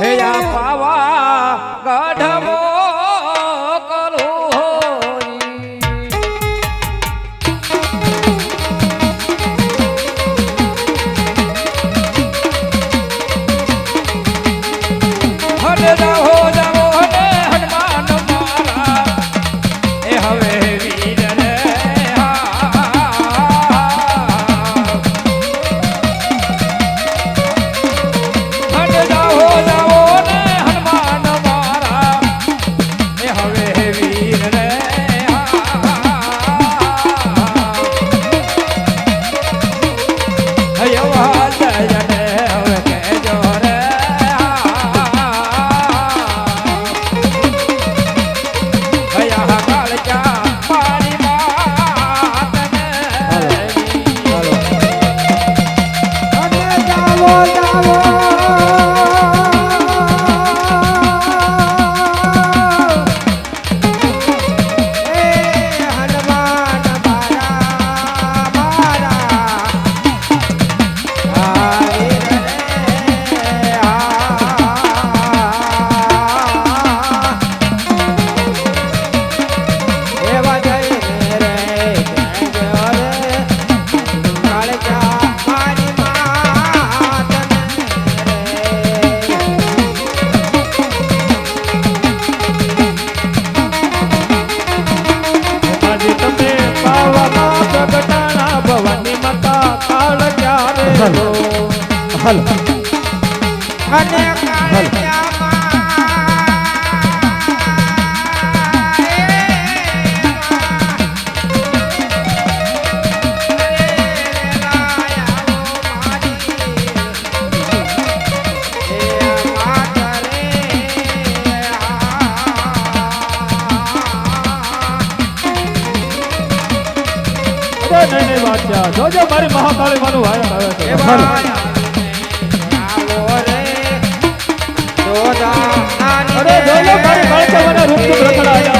હે પાવા ગઢમો હલો અને અરે નહીં નહીં વાંચ્યા જોજો મારી મહાકાળી માનું વાયર આવે છે જોજો મારી કાળકા મને રૂપ રખડા ઓને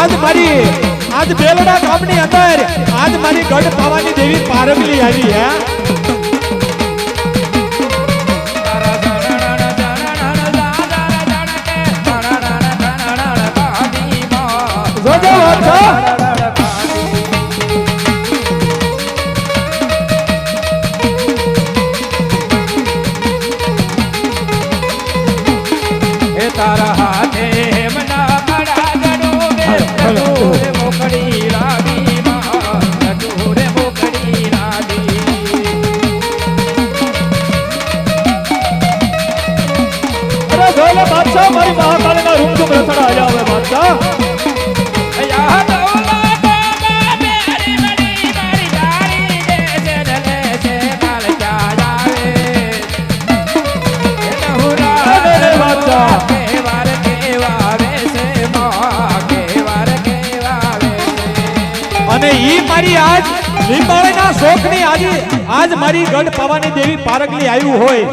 આજ મારી, આજ બેલડા ગામની અંદર, આજ મારી ગઢ પાવાની દેવી પારંગલી આવી હે. જોજો તારા અને ઈ મારી આજ લીંબાળીના શોખની આજે આજ મારી ગઢ પાવાની દેવી પારકલી આવ્યું હોય.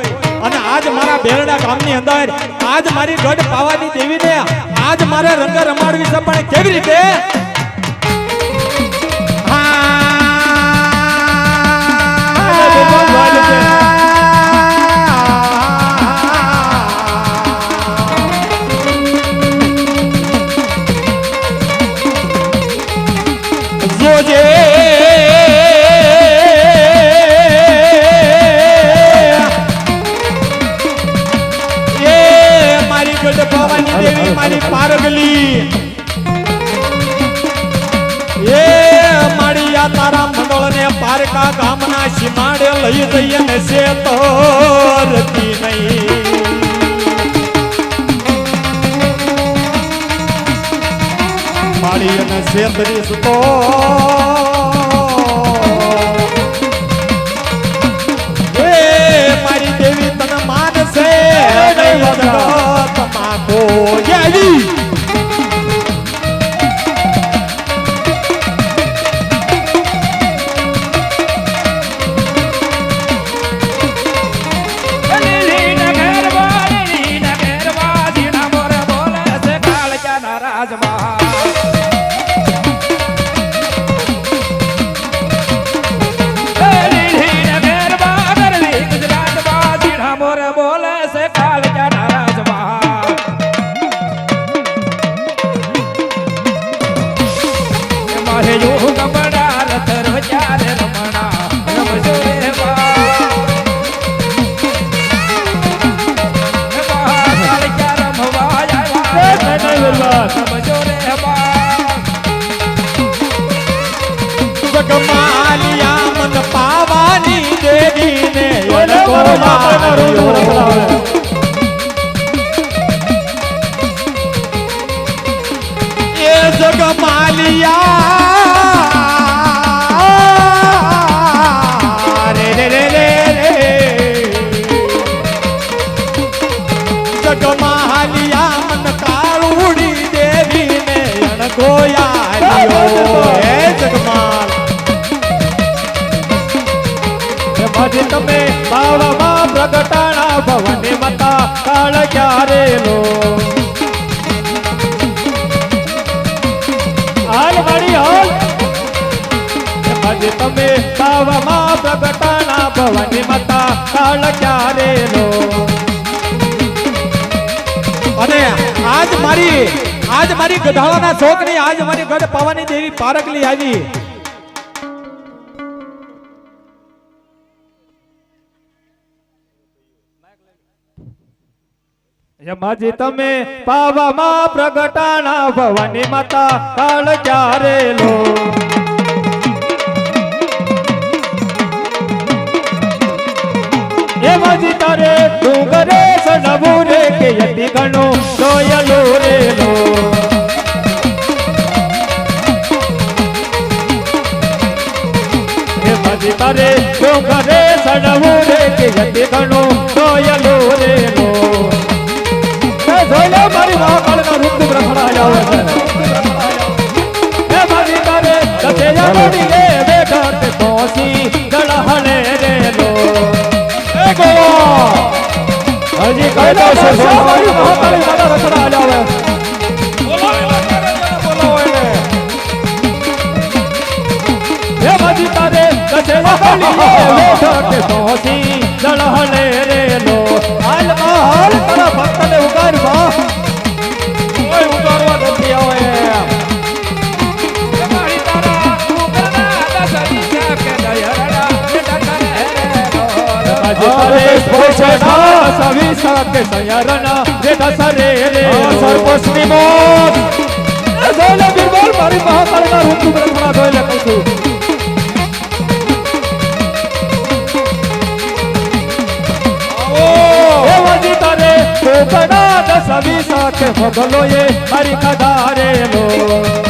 અને આજ મારા બેરડા ગામની અંદર આજ મારી ગઢ પાવાની દેવીને આજ મારે રંગ રમાડવી છે. પણ કેવી રીતે? સીમાડે લઈ જઈએ ને સે તો રતી નહીં. માળી અને સેતરીશ તો મારી દેવી તને માનશે તમાકુ આવી એમાંથી તમે બાવામાં પ્રગટાણા ભવાની માતા કાળ ક્યારે લો અને આજ મારી આજ મારી ગઢાળાના શોખની આજ મારી ગઢ પાવાની દેવી પારકલી આવી એમાંથી તમે પાવામાં પ્રગટાણા ભવાની માતા કાળ ક્યારે લો એમાંથી તારે કરે સડવું રે કે યતિ ઘણું જોયલો રે લો. એમાંથી તારે કરે સડવું રે કે યતિ ઘણું જોયલો રે લો. જોઈ લો, મારી મહાકાળના રૂપ રખડા આવે છે હજી કાયદા છે મારી મહાકાળી માતા રખડા આવે એ મારી તારે કથે યાદી લે બેઠા તે તોસી રે લો. હાલ હાલ, તારા ભક્તને સવી સયારના જેઠા સરે રે સરપંચની મોત જોઈને બિરબલ મારી મહાકાળના રૂપ રખડા જોઈને કહું છું કોકણા દસવી સાથે ભગલો એ મારી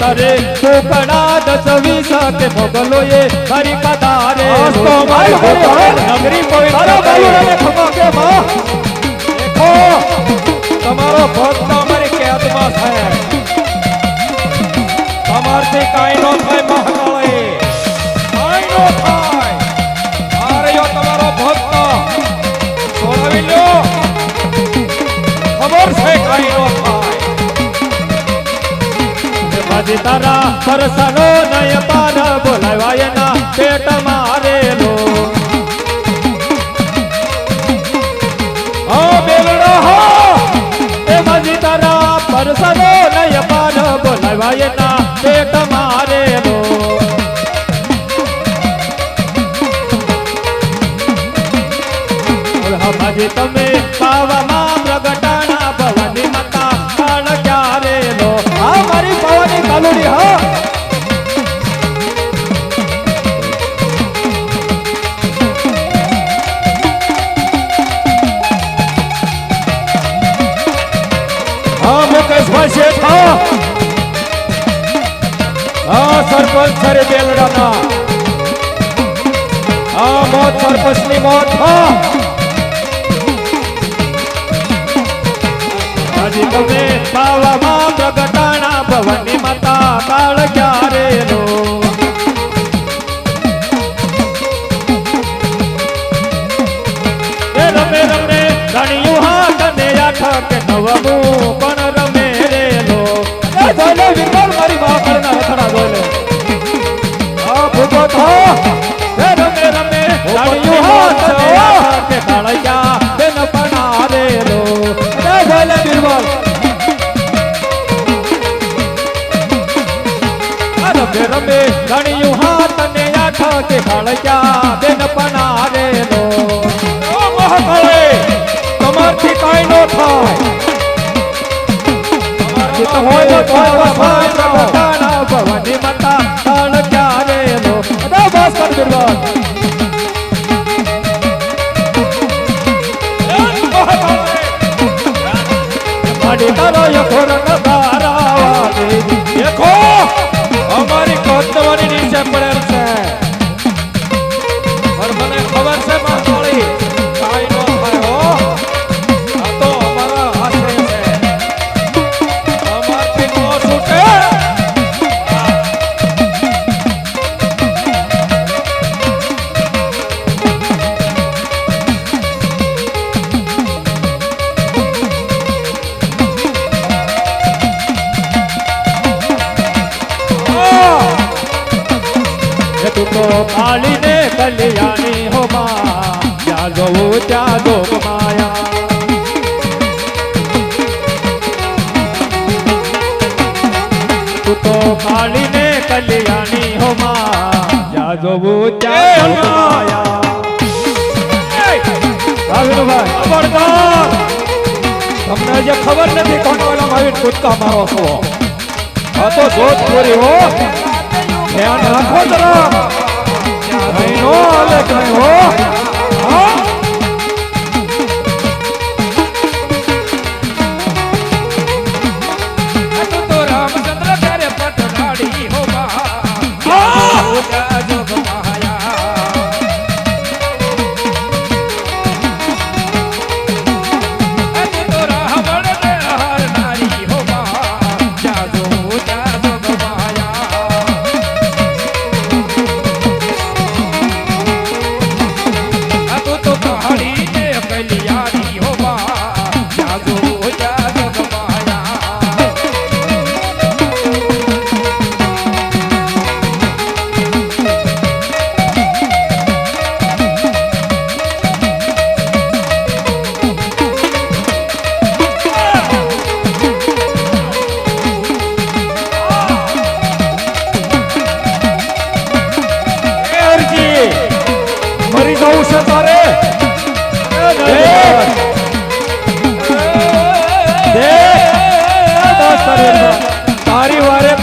તારે કોકણા દસવી સાથે મોગલો એ મારી કથા રે. નગરી પવિત્ર બોલાવ્યા એના પેટ મારેલો બાજી તમે પાવામાં પ્રગટાણા ભવાની માતા કાળ ક્યારે લો હા, મારી ભવાની કાલુડી, હા. હા, મુકેશભાઈ શેઠ, હા. સરપંચ સરે બેલડાના હા મોત સરપંચની મોત હા હજી તમે પાવામાં પ્રગટાણા ભવાની માતા કાળ ક્યારે લો એ રમે રમે ધણિયું હાથ ને આઠ કે નવમું પણ રમે રે ઘણિયું હાથ ને આઠ કે કાળિયા તું તો કાળીને કલ્યાણી હો માં જ્યાં જોવું ત્યાં જોગ માયા. તું તો કાળીને કલ્યાણી હો માં જ્યાં જોવું ત્યાં જોગ માયા. ખબરદાર. તમને જે ખબર નથી કોણ વાળા આવીને કૂદકા મારો છો. આ તો જોધપુરી હો. ધ્યાન રાખો જરા. નહીં નો હાલે નહીં હો. હા?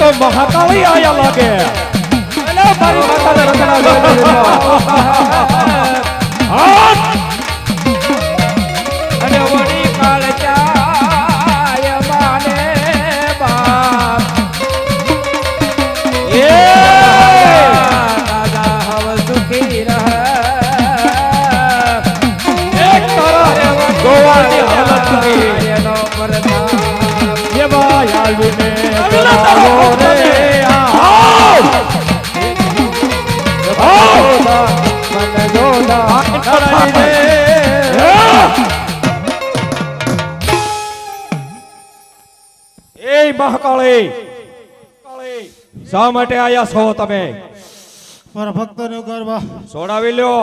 તો મહાકાળી આયા લાગે. મારી માતાને રચના મહાકાળી શા માટે આયા છો તમે? મારા ભક્તોને ગરબા છોડાવી લ્યો.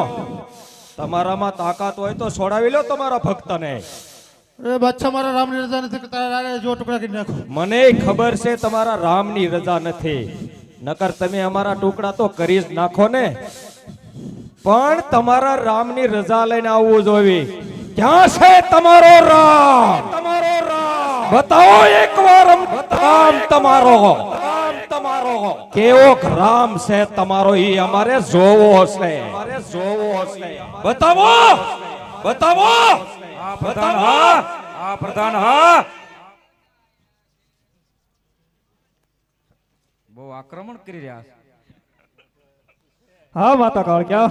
તમારામાં તાકાત હોય તો છોડાવી લ્યો તમારા ભક્તને. અરે બાદશાહ મારા રામની રજા નથી તારા જો ટુકડા કરી નાખો. મને ખબર છે તમારા રામની રજા નથી. નકર તમે અમારા ટુકડા તો કરી જ નાખો ને. પણ તમારા રામની રજા લઈને આવવું જોઈએ. ક્યાં છે તમારો રામ? તમારો રામ. બતાવો એકવાર અમ રામ તમારો રામ તમારો કેવો રામ છે તમારો ઈ અમારે જોવો છે અમારે જોવો છે બતાવો બતાવો પ્રધાન હા આ પ્રધાન હા બહુ આક્રમણ કરી રહ્યા છે હા માતા કાળ ક્યાં